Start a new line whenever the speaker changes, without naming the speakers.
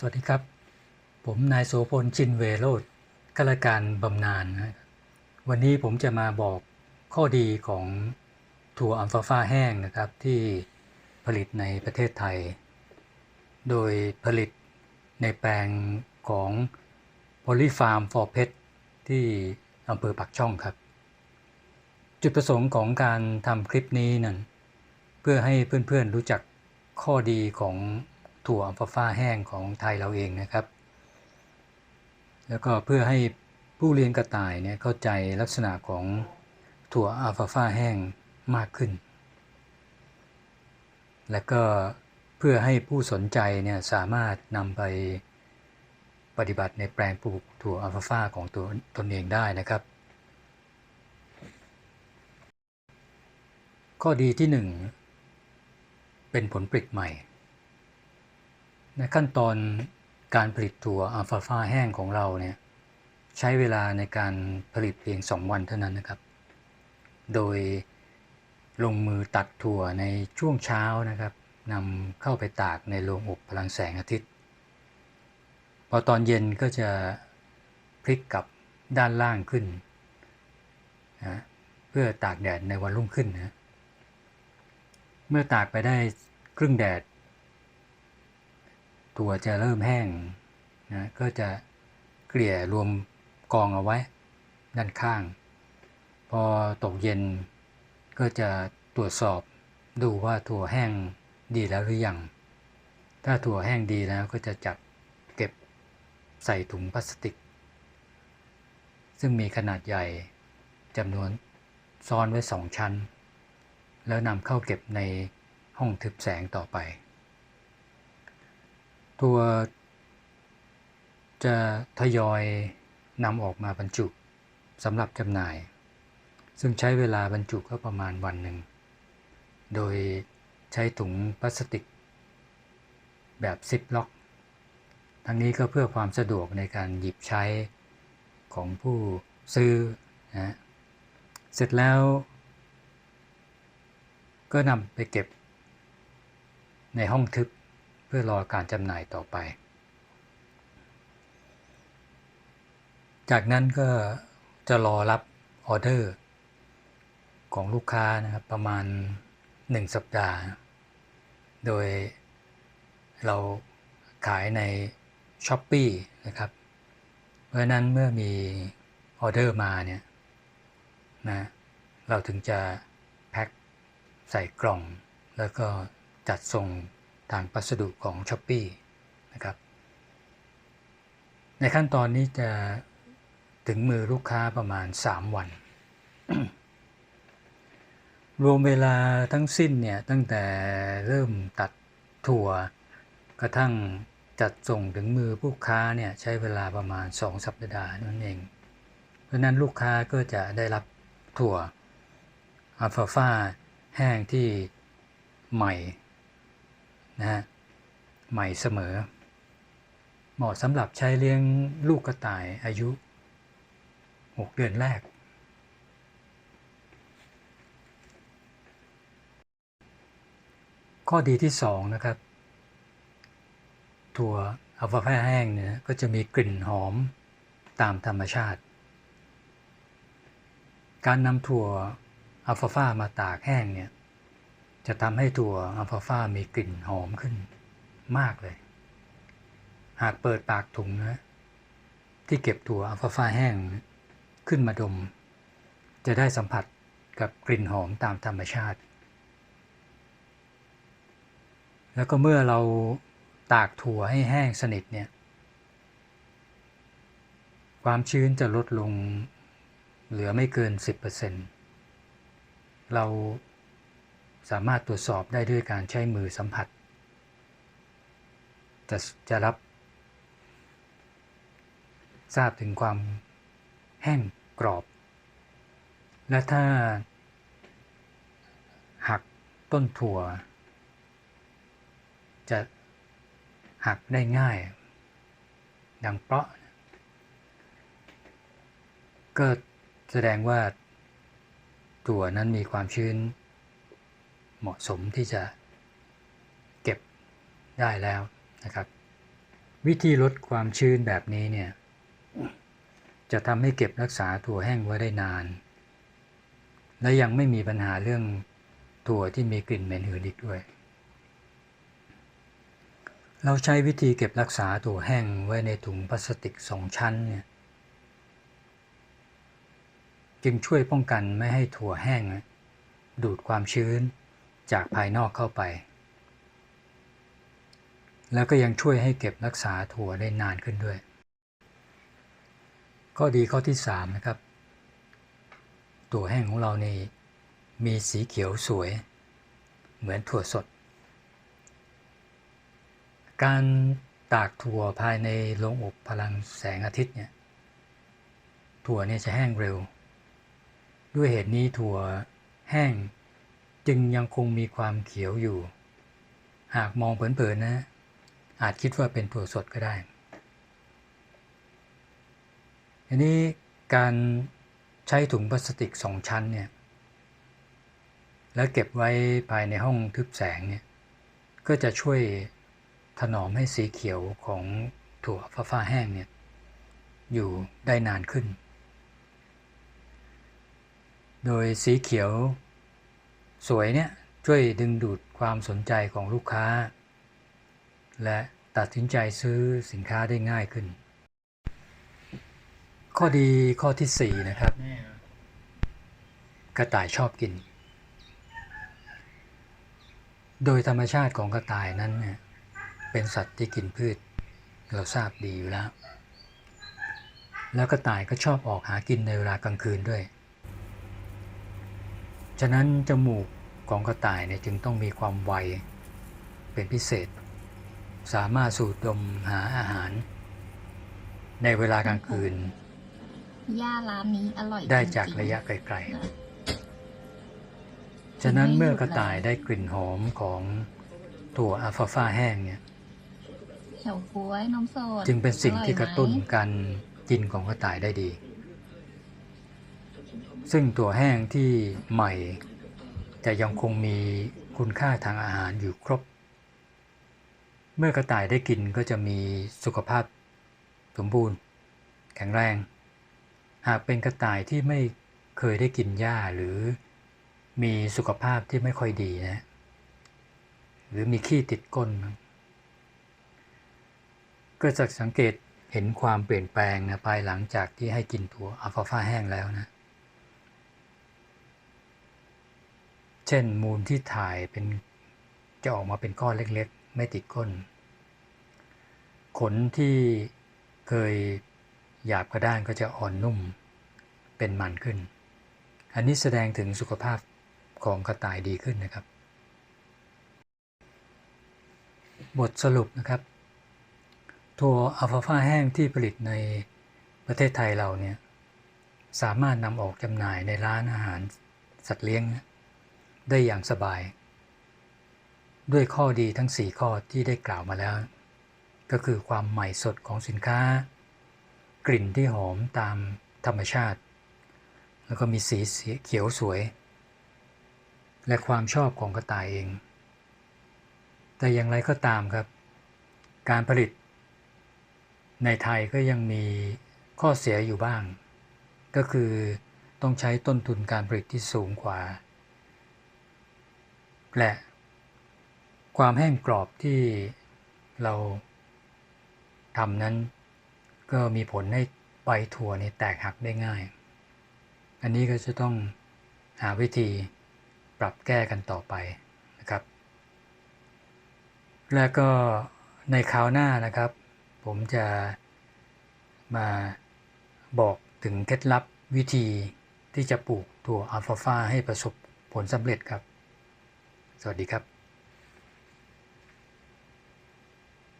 สวัสดีครับ ผมนายโสพลชินเวโรธข้าราชการบำนาญนะวันนี้ผมจะมาบอกข้อดีของถั่วอัลฟาฟาแห้งนะครับ ที่ผลิตในประเทศไทย โดยผลิตในแปลงของ Polyfarm for Pet ที่อำเภอปักช่องครับ จุดประสงค์ของการทำคลิปนี้นั่นเพื่อให้เพื่อนๆรู้จักข้อดีของ ถั่วอัลฟาฟาแห้งของไทยเราเองนะครับ แล้วก็เพื่อให้ผู้เลี้ยงกระต่ายเนี่ยเข้าใจลักษณะของถั่วอัลฟาฟาแห้งมากขึ้น และก็เพื่อให้ผู้สนใจเนี่ยสามารถนำไปปฏิบัติในแปลงปลูกถั่วอัลฟาฟาของตัวตนเองได้นะครับ ข้อดีที่ 1 เป็นผลผลิตใหม่ ในขั้นตอนการผลิตถั่วอัลฟาฟาแห้งของเราเนี่ยใช้เวลาในการผลิตเพียง 2 วันเท่านั้นนะครับ โดยลงมือตัดถั่วในช่วงเช้านะครับนำเข้าไปตากในโรงอบพลังแสงอาทิตย์ พอตอนเย็นก็จะพลิกกลับด้านล่างขึ้นนะเพื่อตากแดดในวันรุ่งขึ้นนะเมื่อตากไปได้ครึ่งแดด ถั่วจะเริ่มแห้งนะก็จะเกลี่ยรวมกองเอาไว้ ด้านข้าง พอตกเย็นก็จะตรวจสอบดูว่าถั่วแห้งดีแล้วหรือยัง ถ้าถั่วแห้งดีแล้วก็จะจัดเก็บใส่ถุงพลาสติก ซึ่งมีขนาดใหญ่จำนวนซ้อนไว้สองชั้น แล้วนำเข้าเก็บในห้องทึบแสงต่อไป ตัวจะทยอยนำออกมาบรรจุสำหรับจำหน่าย ซึ่งใช้เวลาบรรจุก็ประมาณวันหนึ่ง โดยใช้ถุงพลาสติก แบบซิปล็อก ทั้งนี้ก็เพื่อความสะดวกในการหยิบใช้ของผู้ซื้อนะเสร็จแล้ว ก็นำไปเก็บในห้องทึบ เพื่อรอการจำหน่ายต่อไป จากนั้นก็จะรอรับออเดอร์ของลูกค้านะครับประมาณ 1 สัปดาห์ โดยเราขายใน s h อ p e e นะครับ เพราะฉะนั้นเมื่อมีออเดอร์มาเนี่ยนะเราถึงจะแพ็คใส่กล่อง แล้วก็จัดส่ง ทางพัสดุของ s h อ p e e นะครับในขั้นตอนนี้จะถึงมือลูกค้าประมาณ 3 วัน รวมเวลาทั้งสิ้นเนี่ยตั้งแต่เริ่มตัดถั่ว กระทั่งจัดส่งถึงมือผู้ค้าเนี่ยใช้เวลาประมาณ 2 สัปดาห์นั่นเอง เพราะนั้นลูกค้าก็จะได้รับถั่วอัลฟาฟาแห้งที่ใหม่ นะฮะใหม่เสมอ เหมาะสำหรับใช้เลี้ยงลูกกระต่ายอายุ 6 เดือนแรก ข้อดีที่ 2 นะครับ ถั่วอัลฟาฟาแห้งเนี่ยก็จะมีกลิ่นหอมตามธรรมชาติ การนำถั่วอัลฟาฟามาตากแห้งเนี่ย จะทำให้ถั่วอัลฟาฟามีกลิ่นหอมขึ้นมากเลย หากเปิดปากถุงนะที่เก็บถั่วอัลฟาฟาแห้งขึ้นมาดม จะได้สัมผัสกับกลิ่นหอมตามธรรมชาติ แล้วก็เมื่อเราตากถั่วให้แห้งสนิทเนี่ย ความชื้นจะลดลงเหลือไม่เกิน 10%เรา สามารถตรวจสอบได้ด้วยการใช้มือสัมผัส จะจะรับ ทราบถึงความแห้งกรอบ และถ้า หักต้นถั่ว จะหักได้ง่าย ดังเปราะ ก็แสดงว่าถั่วนั้นมีความชื้น เหมาะสมที่จะเก็บได้แล้วนะครับ วิธีลดความชื้นแบบนี้เนี่ยจะทำให้เก็บรักษาถั่วแห้งไว้ได้นาน และยังไม่มีปัญหาเรื่องถั่วที่มีกลิ่นเหม็นหืนอีกด้วย เราใช้วิธีเก็บรักษาถั่วแห้งไว้ในถุงพลาสติกสองชั้นเนี่ยจึงช่วยป้องกันไม่ให้ถั่วแห้งดูดความชื้น จากภายนอกเข้าไป แล้วก็ยังช่วยให้เก็บรักษาถั่วได้นานขึ้นด้วย ข้อดีข้อที่ 3 นะครับ ถั่วแห้งของเรานี่มีสีเขียวสวย เหมือนถั่วสด การตากถั่วภายในโรงอบพลังแสงอาทิตย์เนี่ยถั่วเนี่ยจะแห้งเร็ว ด้วยเหตุนี้ถั่วแห้ง จึงยังคงมีความเขียวอยู่ หากมองเผินๆนะ อาจคิดว่าเป็นถั่วสดก็ได้อันนี้การใช้ถุงพลาสติกสองชั้นเนี่ยแล้วเก็บไว้ภายในห้องทึบแสงเนี่ยก็จะช่วยถนอมให้สีเขียวของถั่วฟ้าฟ้าแห้งเนี่ยอยู่ได้นานขึ้น โดยสีเขียว สวยเนี่ยช่วยดึงดูดความสนใจของลูกค้า และตัดสินใจซื้อสินค้าได้ง่ายขึ้น ข้อดีข้อที่ 4 นะครับ กระต่ายชอบกิน โดยธรรมชาติของกระต่ายนั้นเนี่ยเป็นสัตว์ที่กินพืช เราทราบดีอยู่แล้ว แล้วกระต่ายก็ชอบออกหากินในเวลากลางคืนด้วย ฉะนั้นจมูก ของกระต่ายเนี่ยจึงต้องมีความไวเป็นพิเศษ สามารถสูดดมหาอาหาร ในเวลากลางคืน
ย่าร้านนี้อร่อย
ได้
จงๆ
จากระยะไกลๆ ฉะนั้นเมื่อกระต่ายได้กลิ่นหอมของถั่วอัลฟาฟาแห้งเนี่ย
เฉาก๊วยนมสด
จึงเป็นสิ่งที่กระตุ้น
ออยไหม
การกินของกระต่ายได้ดี ซึ่งถั่วแห้งที่ใหม่ แต่ยังคงมีคุณค่าทางอาหารอยู่ครบ เมื่อกระต่ายได้กินก็จะมีสุขภาพสมบูรณ์ แข็งแรง หากเป็นกระต่ายที่ไม่เคยได้กินหญ้าหรือมีสุขภาพที่ไม่ค่อยดีนะ หรือมีขี้ติดก้น ก็จะสังเกตเห็นความเปลี่ยนแปลงนะภายหลังจากที่ให้กินถั่วอัลฟาฟาแห้งแล้วนะ เช่นมูลที่ถ่ายเป็นจะออกมาเป็นก้อนเล็กๆ ไม่ติดก้น ขนที่เคยหยาบกระด้างก็จะอ่อนนุ่มเป็นมันขึ้น อันนี้แสดงถึงสุขภาพของกระต่ายดีขึ้นนะครับ บทสรุปนะครับ ถั่วอัลฟาฟาแห้งที่ผลิตในประเทศไทยเราเนี่ยสามารถนำออกจำหน่ายในร้านอาหารสัตว์เลี้ยง ได้อย่างสบาย ด้วยข้อดีทั้ง 4 ข้อที่ได้กล่าวมาแล้ว ก็คือความใหม่สดของสินค้า กลิ่นที่หอมตามธรรมชาติ แล้วก็มีสีเขียวสวย และความชอบของกระต่ายเอง แต่อย่างไรก็ตามครับ การผลิต ในไทยก็ยังมีข้อเสียอยู่บ้าง ก็คือต้องใช้ต้นทุนการผลิตที่สูงกว่า และความแห้งกรอบที่เราทำนั้น ก็มีผลให้ใบถั่วนี่แตกหักได้ง่าย อันนี้ก็จะต้องหาวิธีปรับแก้กันต่อไปนะครับ และก็ในคราวหน้านะครับ ผมจะมาบอกถึงเคล็ดลับวิธีที่จะปลูกถั่วอัลฟาฟาให้ประสบผลสำเร็จครับ สวัสดีครับ